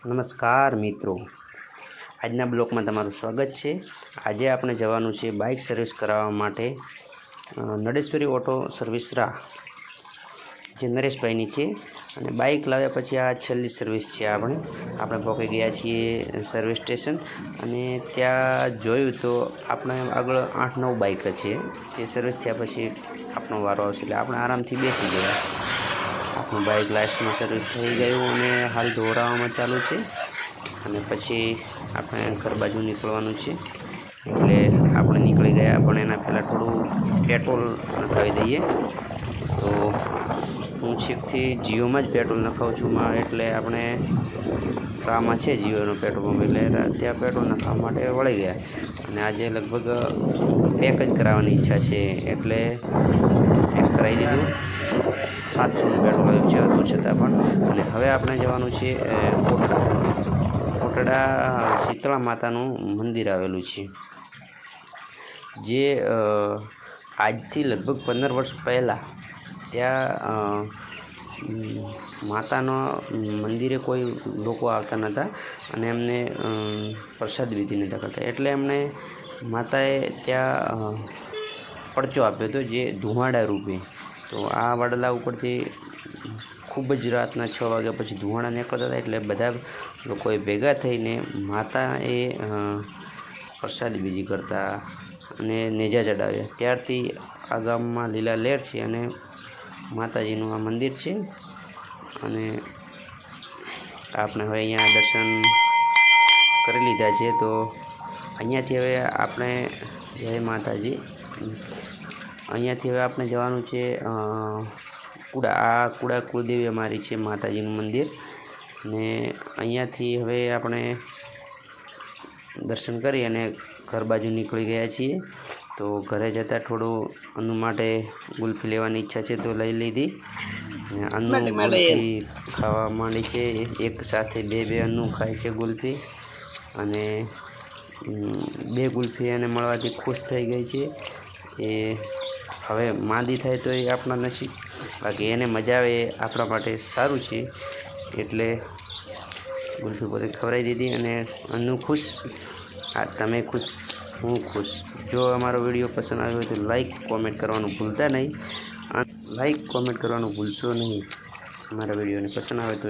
નમસ્કાર મિત્રો. આજના બ્લોકમાં તમારું સ્વાગત છે. આજે આપણે જવાનું છે બાઇક સર્વિસ કરાવવા માટે નડેશ્વરી ઓટો સર્વિસ રાહ, જે નરેશભાઈની છે. અને બાઇક લાવ્યા પછી આ છેલ્લી સર્વિસ છે આપણે. આપણે પહોંચી ગયા છીએ સર્વિસ સ્ટેશન અને ત્યાં જોયું તો આપણે આગળ આઠ નવ બાઇક છે. એ સર્વિસ થયા પછી આપણો વારો આવશે એટલે આપણે આરામથી બેસી ગયા. આપણું બાઇક લાસ્ટમાં સર્વિસ થઈ ગયું અને હાલ ધોરાવામાં ચાલુ છે. અને પછી આપણે ઘર બાજુ નીકળવાનું છે. એટલે આપણે નીકળી ગયા, પણ એના પહેલાં થોડું પેટ્રોલ નખાવી દઈએ. તો હું છેકથી જીઓમાં જ પેટ્રોલ નખાવું છું. એટલે આપણે રામાં છે જીઓનો પેટ્રોલ પંપ એટલે ત્યાં પેટ્રોલ નખાવવા માટે વળી ગયા. અને આજે લગભગ પેક જ કરાવવાની ઈચ્છા છે. એટલે પેક કરાવી દીધું. સાતસોનું પેટ્રોલ આવ્યું છે હતું છતાં પણ. અને હવે આપણે જવાનું છે કોટડા કોટડા, શીતળા માતાનું મંદિર આવેલું છે. જે આજથી લગભગ પંદર વર્ષ પહેલાં ત્યાં માતાનો મંદિરે કોઈ લોકો આવતા નહોતા અને એમને પ્રસાદ વિધિ નહોતા કરતા. એટલે એમણે માતાએ ત્યાં પડચો આપ્યો હતો જે ધુમાડા રૂપે. તો આ વડલા ઉપરથી ખૂબ જ રાતના છ વાગ્યા પછી ધુવાણા નીકળતા હતા એટલે બધા લોકોએ ભેગા થઈને માતાએ પ્રસાદી બીજી કરતા અને નેજા ચડાવ્યા. ત્યારથી આ ગામમાં લીલા લહેર છે અને માતાજીનું આ મંદિર છે અને આપણે હવે અહીંયા દર્શન કરી લીધા છે. તો અહીંયાથી હવે આપણે જય માતાજી. અહીંયાથી હવે આપણે જવાનું છે કુડા આ કુડા કુળદેવી અમારી છે માતાજીનું મંદિર. ને અહીંયાથી હવે આપણે દર્શન કરી અને ઘર બાજુ નીકળી ગયા છીએ. તો ઘરે જતાં થોડું અનુ માટે ગુલ્ફી લેવાની ઈચ્છા છે તો લઈ લીધી. અનુ ગુલ્ફી ખાવા માંડી છે. એક સાથે બે બે અન્નુ ખાય છે ગુલ્ફી. અને બે ગુલ્ફી એને મળવાથી ખુશ થઈ ગઈ છે એ હવે માંદી થાય તો એ આપણા નસીબ. બાકી એને મજા આવે એ આપણા માટે સારું છે. એટલે ગુલફી ખવડાવી દીધી અને અનુ ખુશ. આ તમે ખુશ, હું ખુશ. જો અમારો વીડિયો પસંદ આવ્યો હોય તો લાઈક કોમેન્ટ કરવાનું ભૂલતા નહીં. લાઈક કોમેન્ટ કરવાનું ભૂલશો નહીં. અમારા વિડીયોને પસંદ આવે તો